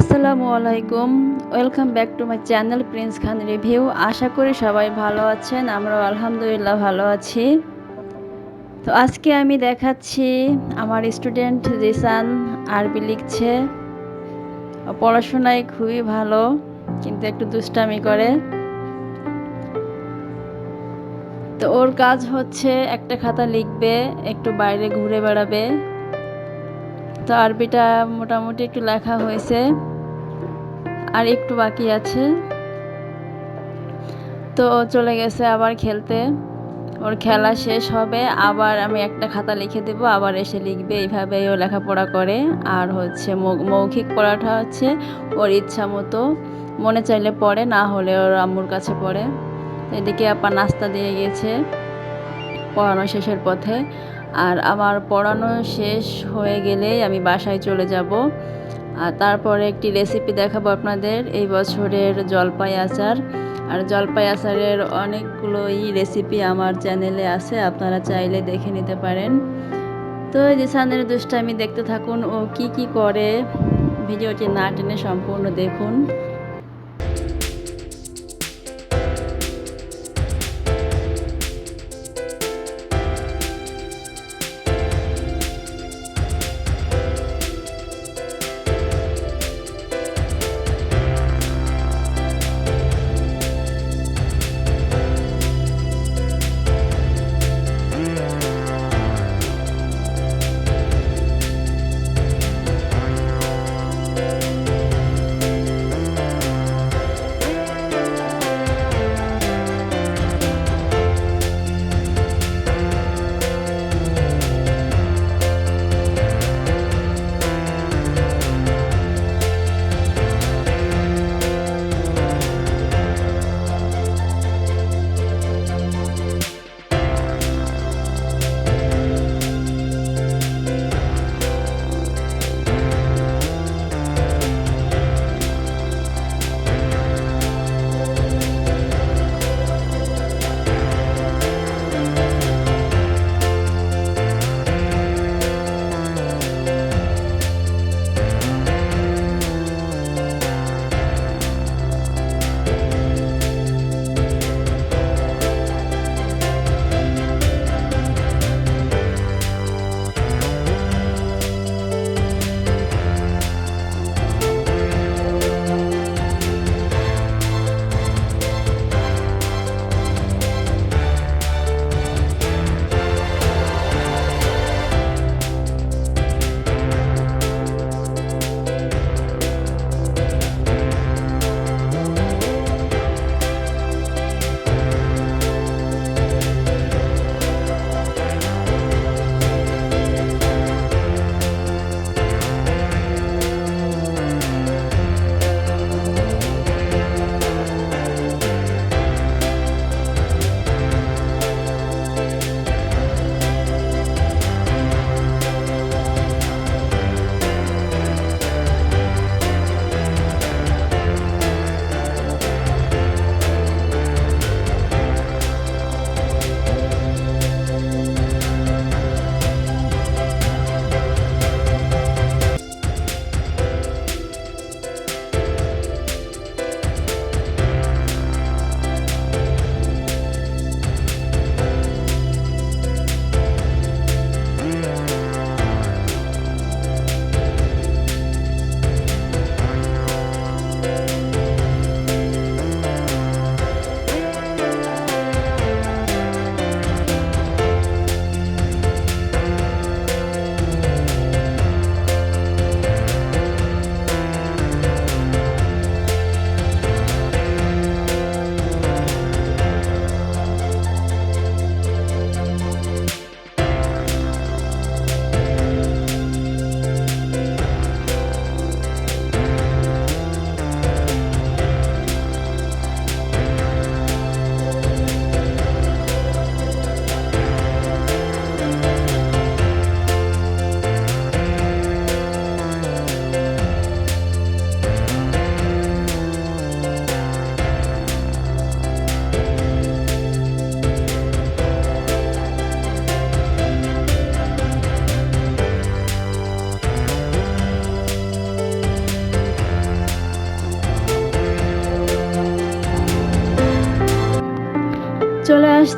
আসসালামু আলাইকুম। Welcome back to my channel Prince Khan review আশা করি সবাই ভালো আছেন, আমরাও আলহামদুলিল্লাহ ভালো আছি। তো আজকে আমি দেখাচ্ছি আমার স্টুডেন্ট রিসান আরবি লিখছে। পড়াশোনায় খুবই ভালো, কিন্তু একটু দুষ্টামি করে। তো ওর কাজ হচ্ছে একটা খাতা লিখবে, একটু বাইরে ঘুরে বেড়াবে। তো আরবিটা মোটামুটি একটু লেখা হয়েছে। আর একটু বাকি আছে। তো চলে গেছে আবার খেলতে। ওর খেলা শেষ হবে, আবার আমি একটা খাতা লিখে দেব, আবার এসে লিখবে। এইভাবেই ও লেখাপড়া করে। আর হচ্ছে মৌখিক পড়াটা হচ্ছে ওর ইচ্ছা মতো। মনে চাইলে পড়ে, না হলে ওর আম্মুর কাছে পড়ে। এদিকে আপা নাস্তা দিয়ে গেছে। পড়ানো শেষের পথে। আর আমার পড়ানো শেষ হয়ে গেলেই আমি বাসায় চলে যাব। আর তারপরে একটি রেসিপি দেখাবো আপনাদের, এই বছরের জলপাই আচার। আর জলপাই আচারের অনেকগুলোই রেসিপি আমার চ্যানেলে আছে, আপনারা চাইলে দেখে নিতে পারেন। তো এই যে সানের দুষ্টামি, দেখতে থাকুন ও কি কি করে। ভিডিওটি না টেনে সম্পূর্ণ দেখুন।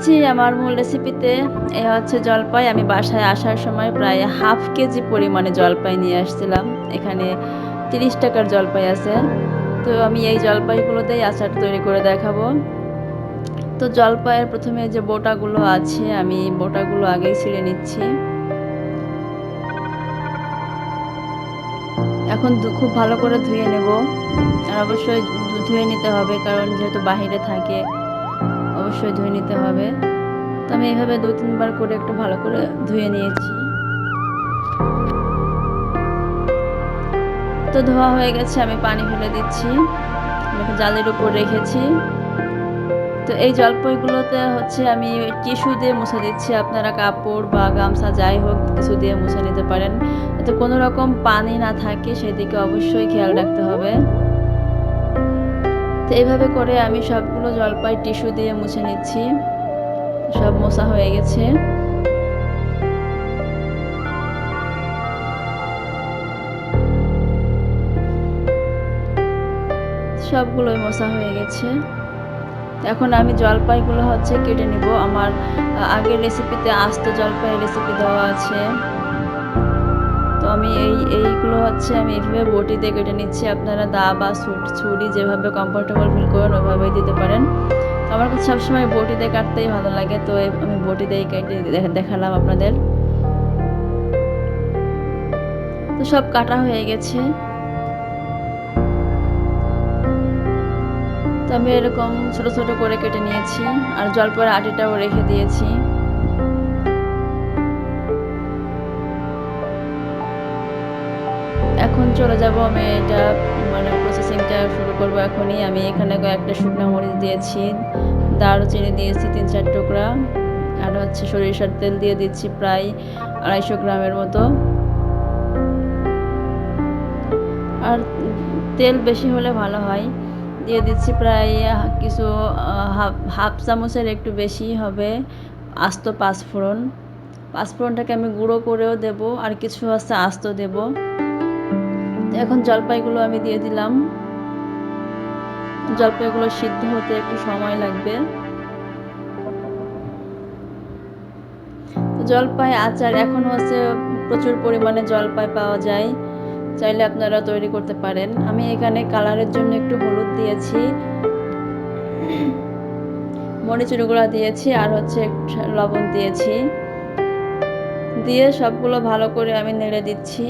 চলে আমার মূল রেসিপিতে এ হচ্ছে জলপাই। আমি বাসায় আসার সময় প্রায় হাফ কেজি পরিমাণে জলপাই নিয়ে আসছিলাম। এখানে তিরিশ টাকার জলপাই আছে। তো আমি এই জলপাইগুলোতেই আচার তৈরি করে দেখাবো। তো জলপাইয়ের প্রথমে যে বোটাগুলো আছে, আমি বোটাগুলো আগেই ছিঁড়ে নিচ্ছি। এখন খুব ভালো করে ধুয়ে নেব। আর অবশ্যই ধুয়ে নিতে হবে কারণ যেহেতু বাহিরে থাকে অবশ্যই ধুয়ে নিতে হবে। তো আমি এইভাবে দু, তিনবার করে একটু ভালো করে ধুয়ে নিয়েছি। তো ধোয়া হয়ে গেছে, আমি পানি ফেলে দিচ্ছি। জালের উপর রেখেছি। তো এই জলপাইগুলোতে হচ্ছে আমি টিস্যু দিয়ে মুছে দিচ্ছি। আপনারা কাপড়, বা গামছা যাই হোক, কিছু দিয়ে মুছে নিতে পারেন। এতে কোনো রকম পানি না থাকে, সেদিকে অবশ্যই খেয়াল রাখতে হবে। তো এইভাবে করে আমি সবগুলো জলপাই টিস্যু দিয়ে মুছে নিচ্ছি। সব মোছা হয়ে গেছে। সবগুলোই মশা হয়ে গেছে। এখন আমি জলপাইগুলো হচ্ছে কেটে নিব। আমার আগের রেসিপিতে আস্ত জলপাই রেসিপি দেওয়া আছে। আমি এই, এইগুলো হচ্ছে আমি এইভাবে বটিতে কেটে নিচ্ছি। আপনারা দা বা ছুরি যেভাবে কমফোর্টেবল ফিল করেন ওইভাবেই দিতে পারেন। আমার কাছে সবসময় বটিতে কাটতেই ভালো লাগে। তো আমি বটিতেই কেটে দেখালাম আপনাদের। তো সব কাটা হয়ে গেছে। তো আমি এরকম ছোট ছোট করে কেটে নিয়েছি। আর জলপাইয়ের আটিটাও রেখে দিয়েছি। এখন চলে যাব আমি এটা মানে প্রসেসিংটা শুরু করব এখনই। আমি এখানে কয়েকটা শুকনো মরিচ দিয়েছি, দারুচিনি দিয়েছি, তিন চার টুকরা, আর হচ্ছে সরিষার তেল দিয়ে দিচ্ছি প্রায় আড়াইশো গ্রামের মতো। আর তেল বেশি হলে ভালো হয়। দিয়ে দিচ্ছি প্রায় কিছু হাফ চামচের একটু বেশি হবে আস্ত পাঁচফোড়ন। পাঁচফোড়নটাকে আমি গুঁড়ো করেও দেব, আর কিছু আছে আস্ত দেব। এখন জলপাইগুলো আমি দিয়ে দিলাম। জলপাইগুলো সিদ্ধ হতে একটু সময় লাগবে। জলপাই আচার এখন হচ্ছে প্রচুর পরিমাণে জলপাই পাওয়া যায়। চাইলে আপনারা তৈরি করতে পারেন। আমি এখানে কালারের জন্য একটু হলুদ দিয়েছি। মরিচুর গুঁড়া দিয়েছি আর হচ্ছে লবণ দিয়েছি। দিয়ে সবগুলো ভালো করে আমি নেড়ে দিচ্ছি।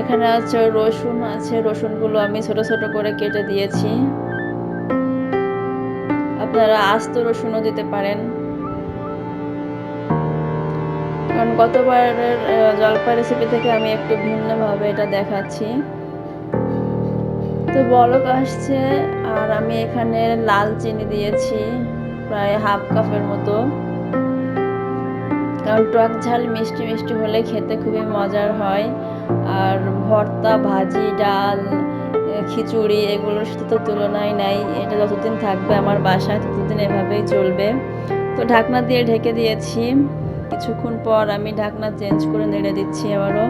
এখানে আছে রসুন, আছে রসুনগুলো আমি ছোট ছোট করে কেটে দিয়েছি। আপনারা আস্ত রসুনও দিতে পারেন। কারণ গতবারের জলপাই রেসিপি থেকে আমি একটু ভিন্নভাবে এটা দেখাচ্ছি। তো বলক আসছে, আর আমি এখানে লাল চিনি দিয়েছি, প্রায় হাফ কাপের মতো। কারণ টক ঝাল মিষ্টি মিষ্টি হলে খেতে খুবই মজার হয়। আর ভর্তা, ভাজি, ডাল খিচুড়ি এগুলোর সাথে তো তুলনায় নাই। এটা যতদিন থাকবে আমার বাসায় ততদিন এভাবেই চলবে। তো ঢাকনা দিয়ে ঢেকে দিয়েছি। কিছুক্ষণ পর আমি ঢাকনা চেঞ্জ করে নেড়ে দিচ্ছি আবারও।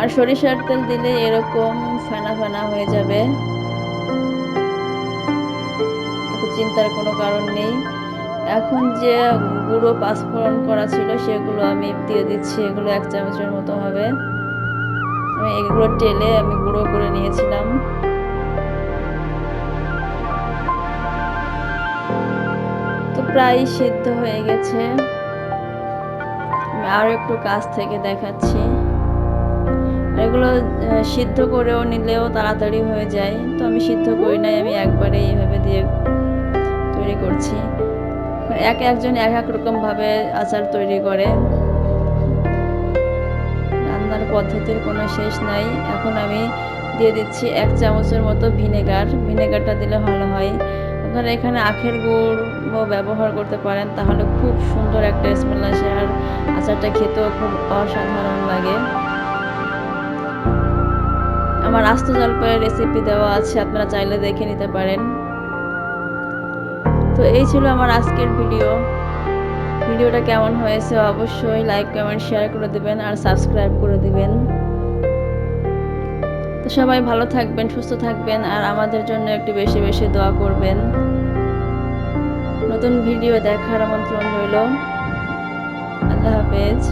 আর সরিষার তেল দিলে এরকম ফেনা ফেনা হয়ে যাবে। চিন্তার কোনো কারণ নেই। এখন যে গুঁড়ো পাঁচফোড়ন করা ছিল সেগুলো আমি দিয়ে দিচ্ছি, এগুলো এক চামচের মতো হবে। আমি এগুলো টেলে আমি গুঁড়ো করে নিয়েছিলাম। তো প্রায় সিদ্ধ হয়ে গেছে। আমি আরও একটু কাছ থেকে দেখাচ্ছি। এগুলো সিদ্ধ করেও নিলেও তাড়াতাড়ি হয়ে যায়। তো আমি সিদ্ধ করি নাই, আমি একবারে এইভাবে দিয়ে তৈরি করছি। এক একজন এক এক রকমভাবে আচার তৈরি করে। রান্নার পদ্ধতির কোনো শেষ নাই। এখন আমি দিয়ে দিচ্ছি এক চামচের মতো ভিনেগার। ভিনেগারটা দিলে ভালো হয়। আপনারা এখানে আখের গুড়ও ব্যবহার করতে পারেন, তাহলে খুব সুন্দর একটা স্মেল আসে আর আচারটা খেতেও খুব অসাধারণ লাগে। আমার আস্ত জলপাইয়ের রেসিপি দেওয়া আছে, আপনারা চাইলে দেখে নিতে পারেন। তো এই ছিল আমার আজকের ভিডিও। ভিডিওটা কেমন হয়েছে অবশ্যই লাইক কমেন্ট শেয়ার করে দেবেন আর সাবস্ক্রাইব করে দেবেন। তো সবাই ভালো থাকবেন, সুস্থ থাকবেন আর আমাদের জন্য একটু বেশি বেশি দোয়া করবেন। নতুন ভিডিও দেখার আমন্ত্রণ রইল। আল্লাহ হাফেজ।